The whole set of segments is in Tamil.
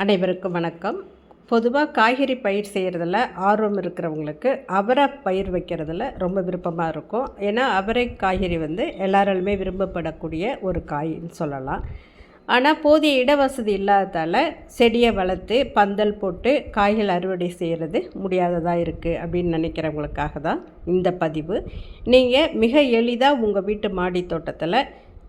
அனைவருக்கும் வணக்கம். பொதுவாக காய்கறி பயிர் செய்கிறதுல ஆர்வம் இருக்கிறவங்களுக்கு அவரை பயிர் வைக்கிறதுல ரொம்ப விருப்பமாக இருக்கும். ஏன்னா அவரை காய்கறி வந்து எல்லாராலுமே விரும்பப்படக்கூடிய ஒரு காயின்னு சொல்லலாம். ஆனால் போதிய இட வசதி இல்லாததால் செடியை வளர்த்து பந்தல் போட்டு காய்கள் அறுவடை செய்கிறது முடியாததாக இருக்குது அப்படின்னு நினைக்கிறவங்களுக்காக தான் இந்த பதிவு. நீங்கள் மிக எளிதாக உங்கள் வீட்டு மாடி தோட்டத்தில்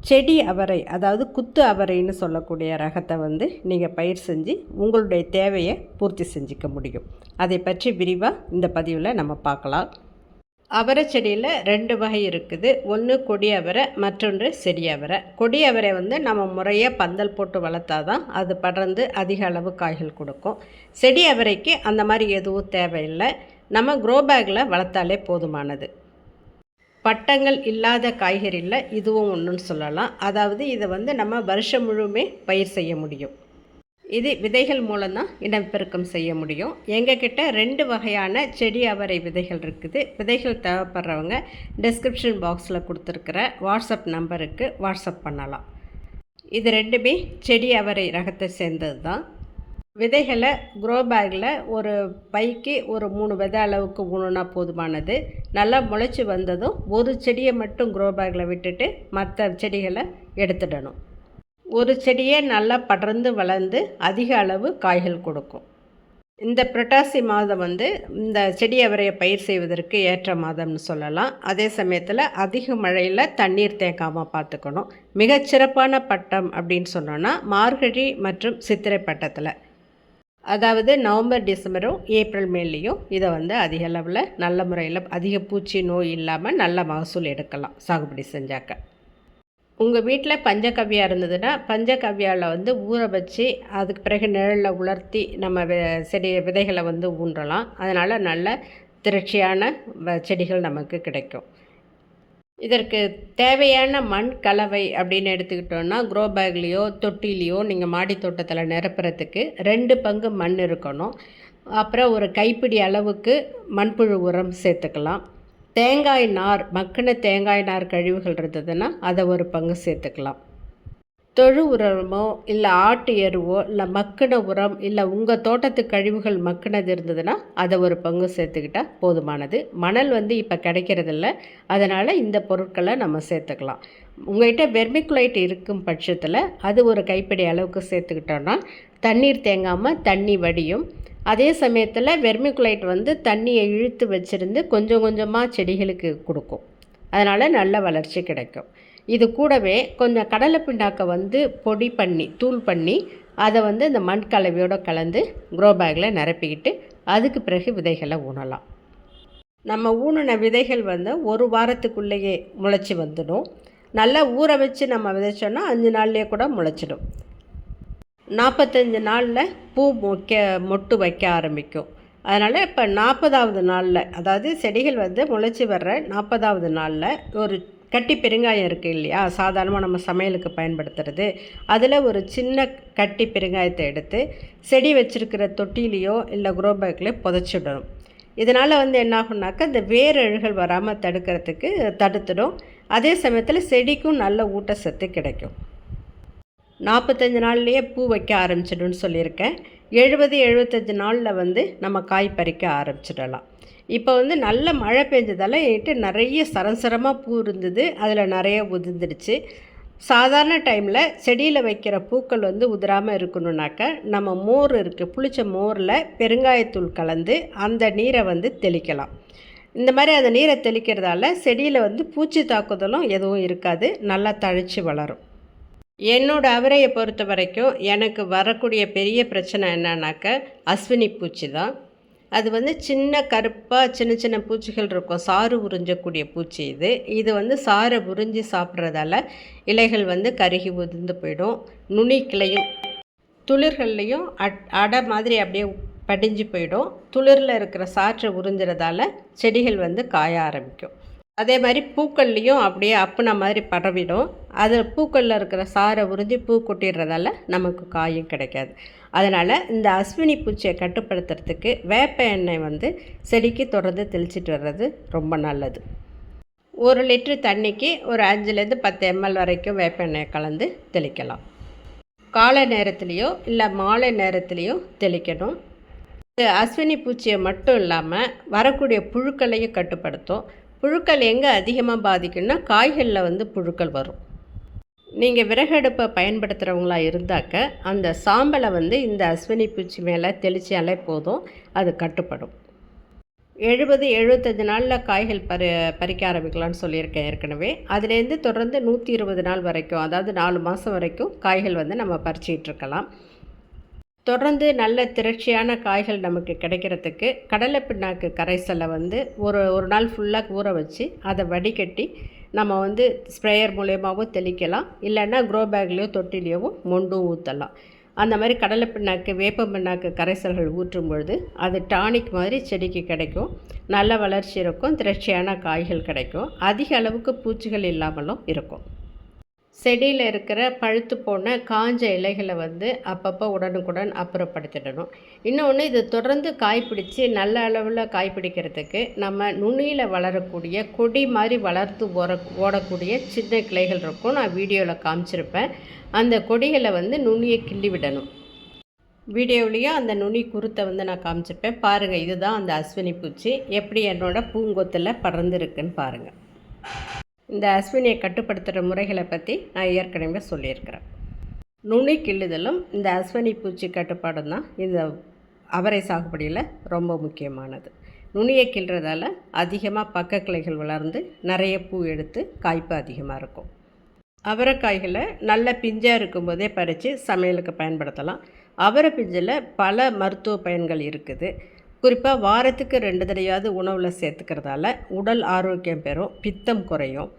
செடி அவரை அதாவது குத்து அவரைன்னு சொல்லக்கூடிய ரகத்தை வந்து நீங்கள் பயிர் செஞ்சு உங்களுடைய தேவையை பூர்த்தி செஞ்சுக்க முடியும். அதை பற்றி விரிவாக இந்த பதிவில் நம்ம பார்க்கலாம். அவரை செடியில் ரெண்டு வகை இருக்குது. ஒன்று கொடி அவரை மற்றொன்று செடி அவரை. கொடி அவரை வந்து நம்ம முறையாக பந்தல் போட்டு வளர்த்தா தான் அது படர்ந்து அதிக அளவு காய்கள் கொடுக்கும். செடி அவரைக்கு அந்த மாதிரி எதுவும் தேவையில்லை. நம்ம க்ரோ பேக்கில் வளர்த்தாலே போதுமானது. பட்டங்கள் இல்லாத காய்கறியில் இதுவும் ஒன்றுன்னு சொல்லலாம். அதாவது இதை வந்து நம்ம வருஷம் முழுமே பயிர் செய்ய முடியும். இது விதைகள் மூலம்தான் இனப்பெருக்கம் செய்ய முடியும். எங்ககிட்ட ரெண்டு வகையான செடி அவரை விதைகள் இருக்குது. விதைகள் தேவைப்படுறவங்க டிஸ்கிரிப்ஷன் பாக்ஸில் கொடுத்துருக்கிற வாட்ஸ்அப் நம்பருக்கு வாட்ஸ்அப் பண்ணலாம். இது ரெண்டுமே செடி அவரை ரகத்தை சேர்ந்தது தான் விதைகளை க்ரோ பேக்கில் ஒரு பைக்கு ஒரு மூணு விதை அளவுக்கு ஊணுனா போதுமானது. நல்லா முளைச்சி வந்ததும் ஒரு செடியை மட்டும் க்ரோ பேக்கில் விட்டுட்டு மற்ற செடிகளை எடுத்துடணும். ஒரு செடியே நல்லா படர்ந்து வளர்ந்து அதிக அளவு காய்கள் கொடுக்கும். இந்த புரட்டாசி மாதம் வந்து இந்த செடி அவரையை பயிர் செய்வதற்கு ஏற்ற மாதம்னு சொல்லலாம். அதே சமயத்தில் அதிக மழையில் தண்ணீர் தேக்காமல் பார்த்துக்கணும். மிகச்சிறப்பான பட்டம் அப்படின்னு சொன்னோன்னா மார்கழி மற்றும் சித்திரை பட்டத்தில். அதாவது நவம்பர் டிசம்பரும் ஏப்ரல் மேலேயும் இதை வந்து அதிக அளவில் நல்ல முறையில் அதிக பூச்சி நோய் இல்லாமல் நல்ல மகசூல் எடுக்கலாம் சாகுபடி செஞ்சாக்க. உங்கள் வீட்டில் பஞ்சகவ்யா இருந்ததுன்னா பஞ்சகவ்யாவில் வந்து ஊற வச்சு அதுக்கு பிறகு நிழலில் உலர்த்தி நம்ம செடி விதைகளை வந்து ஊன்றலாம். அதனால் நல்ல திரட்சியான செடிகள் நமக்கு கிடைக்கும். இதற்கு தேவையான மண் கலவை அப்படின்னு எடுத்துக்கிட்டோன்னா க்ரோ பேக்லேயோ தொட்டிலேயோ நீங்கள் மாடி தோட்டத்தில் நிரப்புறதுக்கு ரெண்டு பங்கு மண் இருக்கணும். அப்புறம் ஒரு கைப்பிடி அளவுக்கு மண்புழு உரம் சேர்த்துக்கலாம். தேங்காய் நார் மக்கின தேங்காய் நார் கழிவுகள் இருந்ததுன்னா அதை ஒரு பங்கு சேர்த்துக்கலாம். தொழு உரமோ இல்லை ஆட்டு எருவோ இல்லை மக்கின உரம் இல்லை உங்கள் தோட்டத்து கழிவுகள் மக்கினது இருந்ததுன்னா அதை ஒரு பங்கு சேர்த்துக்கிட்டால் போதுமானது. மணல் வந்து இப்போ கிடைக்கிறதில்ல. அதனால் இந்த பொருட்களை நம்ம சேர்த்துக்கலாம். உங்கள்கிட்ட வெர்மிகுலைட் இருக்கும் பட்சத்தில் அது ஒரு கைப்பிடி அளவுக்கு சேர்த்துக்கிட்டோன்னா தண்ணீர் தேங்காமல் தண்ணி வடியும். அதே சமயத்தில் வெர்மிகுலைட் வந்து தண்ணியை இழுத்து வச்சுருந்து கொஞ்சம் கொஞ்சமாக செடிகளுக்கு கொடுக்கும். அதனால் நல்ல வளர்ச்சி கிடைக்கும். இது கூடவே கொஞ்சம் கடலை பிண்டாக்கை வந்து பொடி பண்ணி தூள் பண்ணி அதை வந்து இந்த மண் கலவையோடு கலந்து க்ரோ பேக்கில் நிரப்பிக்கிட்டு அதுக்கு பிறகு விதைகளை ஊனலாம். நம்ம ஊனின விதைகள் வந்து ஒரு வாரத்துக்குள்ளேயே முளைச்சி வந்துடும். நல்லா ஊற வச்சு நம்ம விதைச்சோன்னா அஞ்சு நாள்லேயே கூட முளைச்சிடும். நாற்பத்தஞ்சு நாளில் பூ மொக்க மொட்டு வைக்க ஆரம்பிக்கும். அதனால் இப்போ நாற்பதாவது நாளில் அதாவது செடிகள் வந்து முளைச்சி வர்ற நாற்பதாவது நாளில் ஒரு கட்டி பெருங்காயம் இருக்குது இல்லையா? சாதாரணமாக நம்ம சமையலுக்கு பயன்படுத்துறது. அதில் ஒரு சின்ன கட்டி பெருங்காயத்தை எடுத்து செடி வச்சுருக்கிற தொட்டிலேயோ இல்லை குரோ பேக்கில் புதைச்சிடணும். இதனால் வந்து என்ன ஆகுனாக்கா இந்த வேரழுகள் வராமல் தடுக்கிறதுக்கு தடுத்துடும். அதே சமயத்தில் செடிக்கும் நல்ல ஊட்டச்சத்து கிடைக்கும். நாற்பத்தஞ்சு நாள்லேயே பூ வைக்க ஆரம்பிச்சிடும்னு சொல்லியிருக்கேன். எழுபது எழுபத்தஞ்சு நாளில் வந்து நம்ம காய் பறிக்க ஆரம்பிச்சிடலாம். இப்போ வந்து நல்ல மழை பெஞ்சதால் என்கிட்ட நிறைய சரசரமாக பூ இருந்தது. அதில் நிறைய உதிர்ந்துடுச்சு. சாதாரண டைமில் செடியில் வைக்கிற பூக்கள் வந்து உதிராமல் இருக்கணுன்னாக்க நம்ம மோர் இருக்குது புளிச்ச மோரில் பெருங்காயத்தூள் கலந்து அந்த நீரை வந்து தெளிக்கலாம். இந்த மாதிரி அந்த நீரை தெளிக்கிறதால செடியில் வந்து பூச்சி தாக்குதலும் எதுவும் இருக்காது. நல்லா தழித்து வளரும். என்னோடய அவரையை பொறுத்த வரைக்கும் எனக்கு வரக்கூடிய பெரிய பிரச்சனை என்னன்னாக்க அஸ்வினி பூச்சி தான் அது வந்து சின்ன கருப்பாக சின்ன சின்ன பூச்சிகள் இருக்கும். சாறு உறிஞ்சக்கூடிய பூச்சி இது. இது வந்து சாறை உறிஞ்சி சாப்பிட்றதால இலைகள் வந்து கருகி உதிர்ந்து போயிடும். நுனி கிளையும் துளிர்கள்லேயும் அட் அடை மாதிரி அப்படியே படிஞ்சு போயிடும். துளிரில் இருக்கிற சாற்றை உறிஞ்சுறதால செடிகள் வந்து காய ஆரம்பிக்கும். அதே மாதிரி பூக்கள்லேயும் அப்படியே அப்புன மாதிரி பரவிடும். அது பூக்களில் இருக்கிற சாரை உறிஞ்சி பூ கொட்டிடுறதால நமக்கு காயும் கிடைக்காது. அதனால் இந்த அஸ்வினி பூச்சியை கட்டுப்படுத்துறதுக்கு வேப்ப எண்ணெய் வந்து செடிக்கு தொடர்ந்து தெளிச்சிட்டு வர்றது ரொம்ப நல்லது. ஒரு லிட்ரு தண்ணிக்கு ஒரு அஞ்சுலேருந்து பத்து எம்எல் வரைக்கும் வேப்ப எண்ணெயை கலந்து தெளிக்கலாம். காலை நேரத்துலேயோ இல்லை மாலை நேரத்துலேயோ தெளிக்கணும். இது அஸ்வினி பூச்சியை மட்டும் இல்லாமல் வரக்கூடிய புழுக்களையும் கட்டுப்படுத்தும். புழுக்கள் எங்கே அதிகமாக பாதிக்கும்னா காய்களில் வந்து புழுக்கள் வரும். நீங்கள் விறகடுப்பை பயன்படுத்துகிறவங்களா இருந்தாக்க அந்த சாம்பலை வந்து இந்த அஸ்வினி பூச்சி மேலே தெளித்தாலே போதும் அது கட்டுப்படும். எழுபது எழுபத்தஞ்சு நாளில் காய்கள் பறி பறிக்க ஆரம்பிக்கலாம்னு சொல்லியிருக்கேன் ஏற்கனவே. அதுலேருந்து தொடர்ந்து நூற்றி இருபது நாள் வரைக்கும் அதாவது நாலு மாதம் வரைக்கும் காய்கள் வந்து நம்ம பறிச்சிகிட்ருக்கலாம் தொடர்ந்து நல்ல திரட்சியான காய்கள் நமக்கு கிடைக்கிறதுக்கு கடலை பிண்ணாக்கு கரைசலை வந்து ஒரு ஒரு நாள் ஃபுல்லாக ஊற வச்சு அதை வடிகட்டி நம்ம வந்து ஸ்ப்ரேயர் மூலியமாகவும் தெளிக்கலாம் இல்லைன்னா க்ரோ பேக்லேயோ தொட்டிலையோ மொண்டும் ஊற்றலாம் அந்த மாதிரி கடலை பிண்ணாக்கு வேப்ப பிண்ணாக்கு கரைசல்கள் ஊற்றும் பொழுது அது டானிக் மாதிரி செடிக்கு கிடைக்கும். நல்ல வளர்ச்சி இருக்கும் திரட்சியான காய்கள் கிடைக்கும். அதிக அளவுக்கு பூச்சிகள் இல்லாமலும் இருக்கும். செடியில் இருக்கிற பழுத்து போன காஞ்ச இலைகளை வந்து அப்பப்போ உடனுக்குடன் அப்புறப்படுத்திடணும். இன்னொன்று இது தொடர்ந்து காய் பிடிச்சி நல்ல அளவில் காய் பிடிக்கிறதுக்கு நம்ம நுனியில் வளரக்கூடிய கொடி மாதிரி வளர்த்து ஓட ஓடக்கூடிய சின்ன கிளைகள் இருக்கும். நான் வீடியோவில் காமிச்சிருப்பேன். அந்த கொடிகளை வந்து நுனியை கிள்ளி விடணும். வீடியோவிலையும் அந்த நுனி குருத்தை வந்து நான் காமிச்சிருப்பேன். பாருங்கள் இதுதான் அந்த அஸ்வினி பூச்சி. எப்படி என்னோடய பூங்கொத்தில் பறந்துருக்குன்னு பாருங்கள் இந்த அஸ்வினியை கட்டுப்படுத்துகிற முறைகளை பற்றி நான் ஏற்கனவே சொல்லியிருக்கிறேன். நுனி கிள்ளுதலும் இந்த அஸ்வினி பூச்சி கட்டுப்பாடும் தான். இந்த அவரை சாகுபடியில் ரொம்ப முக்கியமானது. நுனியை கிள்றதால அதிகமாக பக்க கிளைகள் வளர்ந்து நிறைய பூ எடுத்து காய்ப்பு அதிகமாக இருக்கும். அவரைக்காய்களை நல்ல பிஞ்சாக இருக்கும்போதே பறித்து சமையலுக்கு பயன்படுத்தலாம். அவரை பிஞ்சில் பல மருத்துவ பயன்கள் இருக்குது. குறிப்பாக வாரத்துக்கு ரெண்டு தடையாவது உணவில் சேர்த்துக்கிறதால உடல் ஆரோக்கியம் பெறும் பித்தம் குறையும்.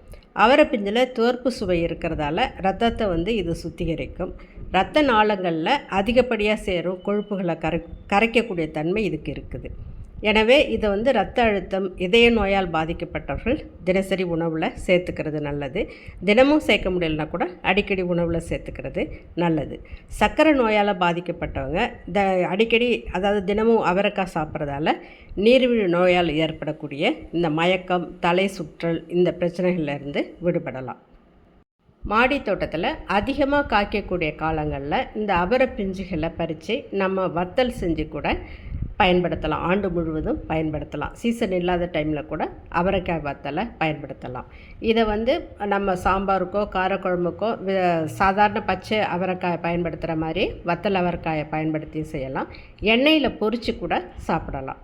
அவரை பிஞ்சில் தோற்பு சுவை இருக்கிறதால ரத்தத்தை வந்து இது சுத்திகரிக்கும். ரத்த நாளங்களில் அதிகப்படியாக சேரும் கொழுப்புகளை கரை கரைக்கக்கூடிய தன்மை இதுக்கு இருக்குது. எனவே இதை வந்து ரத்த அழுத்தம் இதய நோயால் பாதிக்கப்பட்டவர்கள் தினசரி உணவில் சேர்த்துக்கிறது நல்லது. தினமும் சேர்க்க முடியலனா கூட அடிக்கடி உணவில் சேர்த்துக்கிறது நல்லது. சர்க்கரை நோயால் பாதிக்கப்பட்டவங்க த அடிக்கடி அதாவது தினமும் அவரைக்காய் சாப்பிட்றதால நீர்வீழ் நோயால் ஏற்படக்கூடிய இந்த மயக்கம் தலை சுற்றல் இந்த பிரச்சனைகள்லேருந்து விடுபடலாம். மாடி தோட்டத்தில் அதிகமாக காய்க்கக்கூடிய காலங்களில் இந்த அவரை பிஞ்சுகளை பறித்து நம்ம வத்தல் செஞ்சு கூட பயன்படுத்தலாம். ஆண்டு முழுவதும் பயன்படுத்தலாம். சீசன் இல்லாத டைமில் கூட அவரைக்காய் வத்தலை பயன்படுத்தலாம். இதை வந்து நம்ம சாம்பாருக்கோ காரக்குழம்புக்கோ சாதாரண பச்சை அவரைக்காயை பயன்படுத்துகிற மாதிரி வத்தல் அவரைக்காயை பயன்படுத்தி செய்யலாம். எண்ணெயில் பொறிச்சு கூட சாப்பிடலாம்.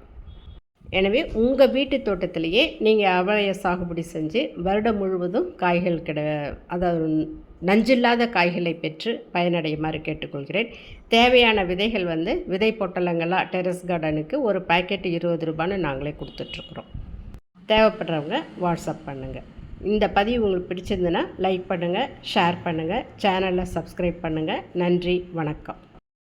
எனவே உங்கள் வீட்டு தோட்டத்திலேயே நீங்கள் அவரையை சாகுபடி செஞ்சு வருடம் முழுவதும் காய்கள் கிட அதாவது நஞ்சில்லாத காய்களை பெற்று பயனடையுமாறு கேட்டுக்கொள்கிறேன். தேவையான விதைகள் வந்து விதை பொட்டலங்களாக டெரஸ் கார்டனுக்கு ஒரு பேக்கெட் இருபது ரூபான்னு நாங்களே கொடுத்துட்ருக்குறோம். தேவைப்படுறவங்க வாட்ஸ்அப் பண்ணுங்கள் இந்த பதிவு உங்களுக்கு பிடிச்சிருந்துன்னா லைக் பண்ணுங்கள் ஷேர் பண்ணுங்கள் சேனலை சப்ஸ்கிரைப் பண்ணுங்கள் நன்றி வணக்கம்.